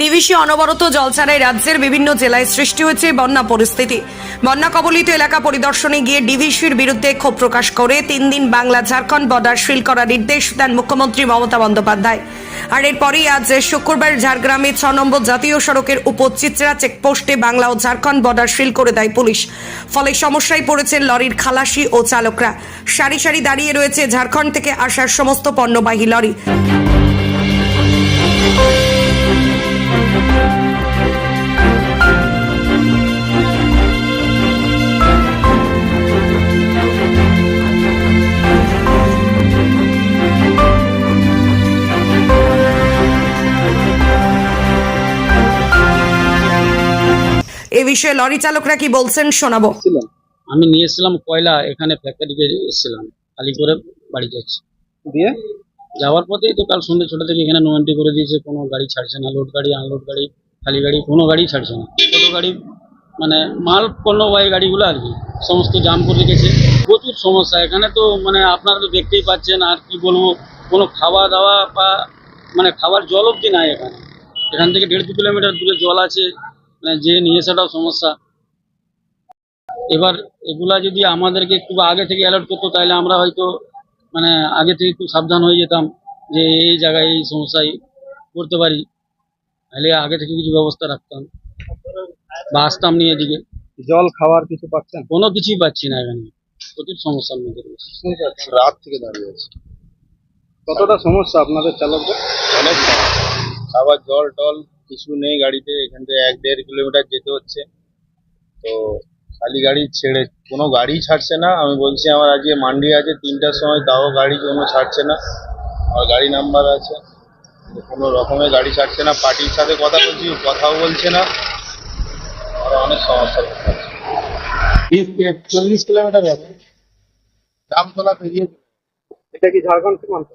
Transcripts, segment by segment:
DVC অনবরত জল ছাড়াই রাজ্যের বিভিন্ন জেলায় সৃষ্টি হয়েছে বন্যা পরিস্থিতি। বন্যা কবলিত এলাকা পরিদর্শনে গিয়ে ডিভিসির বিরুদ্ধে ক্ষোভ প্রকাশ করে তিন দিন বাংলা ঝাড়খণ্ড বর্ডার সিল করার নির্দেশ দেন মুখ্যমন্ত্রী মমতা বন্দ্যোপাধ্যায়। আর এরপরই আজ শুক্রবার ঝাড়গ্রামে ছ নম্বর জাতীয় সড়কের উপর চিত্রা চেকপোস্টে বাংলা ও ঝাড়খণ্ড বর্ডার সিল করে দেয় পুলিশ। ফলে সমস্যায় পড়েছেন লরির খালাসি ও চালকরা। সারি সারি দাঁড়িয়ে রয়েছে ঝাড়খণ্ড থেকে আসার সমস্ত পণ্যবাহী লরি। এ বিষয়ে লরি চালকরা কি বলছেন শোনাবো। আমি নিয়ে এসেছিলাম কয়লা এখানে ফ্যাক্টরিতে এসেছিলাম। খালি করে বাড়ি যাচ্ছি। দিয়ে? যাওয়ার পথেই তো কাল সন্ধ্যে ছোটো থেকে এখানে নো এন্ট্রি করে দিয়েছে, কোনো গাড়ি ছাড়ছে না লোড গাড়ি আনলোড গাড়ি, খালি গাড়ি, কোনো গাড়ি ছাড়ছে না। ছোটো গাড়ি মানে মাল পণ্যবাহী গাড়িগুলো আর কি, সমস্ত জাম করে রেখেছে। প্রচুর সমস্যা, এখানে তো মানে আপনারা তো দেখতেই পাচ্ছেন আর কি বলব, কোনো খাওয়া দাওয়া বা মানে খাবার জল অবধি নাই এখানে। এখান থেকে দেড় দু কিলোমিটার দূরে জল আছে মানে যে নিয়ে আসাটাও সমস্যা। এবার এগুলা যদি আমাদেরকে একটু আগে থেকে অ্যালার্ট করতো, তাহলে আমরা হয়তো মানে আগে থেকে একটু সাবধান হয়ে যেতাম যে এই জায়গায় এই সমস্যায় করতে পারি। তাহলে আগে থেকে কিছু ব্যবস্থা রাখতাম বা আসতাম নিয়ে এদিকে। জল খাওয়ার কিছু পাচ্ছেন? কোনো কিছুই পাচ্ছি না এখানে। প্রচুর সমস্যার মধ্যে রয়েছে। রাত থেকে দাঁড়িয়ে আছে। কতটা সমস্যা আপনাদের চালকদের? অনেক। খাবার জল টল কিছু নেই গাড়িতে। এখান থেকে এক দেড় কিলোমিটার যেতে হচ্ছে। তো খালি গাড়ি ছেড়ে কোনো গাড়ি ছাড়ছে না। আমি বলছি আমার আজকে মান্ডি আছে তিনটার সময় তাও গাড়ি কোনো ছাড়ছে না। আমার গাড়ি নাম্বার আছে। কোনো রকমের গাড়ি ছাড়ছে না। পার্টির সাথে কথা বলছি কথাও বলছে না। আর অনেক সমস্যা চল্লিশ কিলোমিটার যাবে জামতলা পেরিয়ে এটা কি ঝাড়খণ্ড সীমান্ত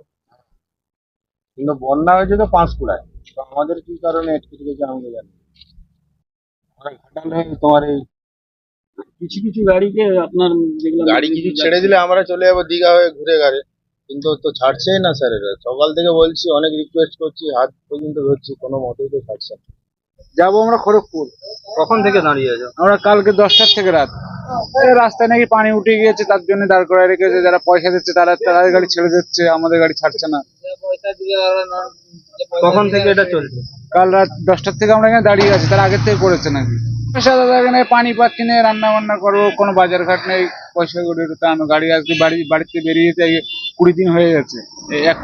কিন্তু বন্যা হয়েছে তো পাঁশকুড়ায়। তো আমাদের কি কারণে জানি? না। আমরা ঘাটালে তোমার এই কিছু কিছু গাড়িকে আপনার গাড়ি কিছু ছেড়ে দিলে আমরা চলে যাব দীঘা হয়ে ঘুরে ঘাড়ে কিন্তু তো ছাড়ছেই না স্যার এরা। সকাল থেকে বলছি অনেক রিকোয়েস্ট করছি হাত পর্যন্ত ধরছি কোনো মতেই তো ছাড়ছে না। যাব আমরা খড়গপুর। কখন থেকে দাঁড়িয়ে আছো? আমরা কালকে দশটার থেকে রাত। রাস্তায় নাকি পানি উঠে গিয়েছে তার জন্য দাঁড় করায় রেখেছে। যারা পয়সা দিচ্ছে তারা তাদের গাড়ি ছেড়ে দিচ্ছে আমাদের গাড়ি ছাড়ছে না। কখন থেকে এটা চলছে? কাল রাত দশটার থেকে আমরা এখানে দাঁড়িয়ে আছি তার আগের থেকে করেছে নাকি? দাদা এখানে পানি পাচ্ছি না রান্না বান্না করব কোনো বাজার ঘাট নেই পয়সা করে তো আনো গাড়ি আজকে বাড়ি বাড়িতে বেরিয়েছে এই কুড়ি দিন হয়ে গেছে এই এক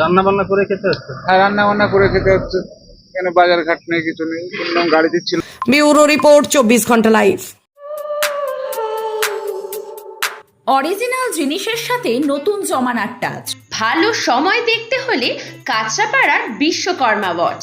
রান্না বান্না করে খেতে হচ্ছে? হ্যাঁ রান্না বান্না করে খেতে হচ্ছে কেন বাজার ঘাট নেই কিছু নেই শুনলাম গাড়ি দিচ্ছিল। ব্যুরো রিপোর্ট চব্বিশ ঘণ্টা লাইভ। অরিজিনাল জিনিসের সাথে নতুন জমানার টাচ। ভালো সময় দেখতে হলে কাঁচরাপাড়ার বিশ্বকর্মা ওয়াচ।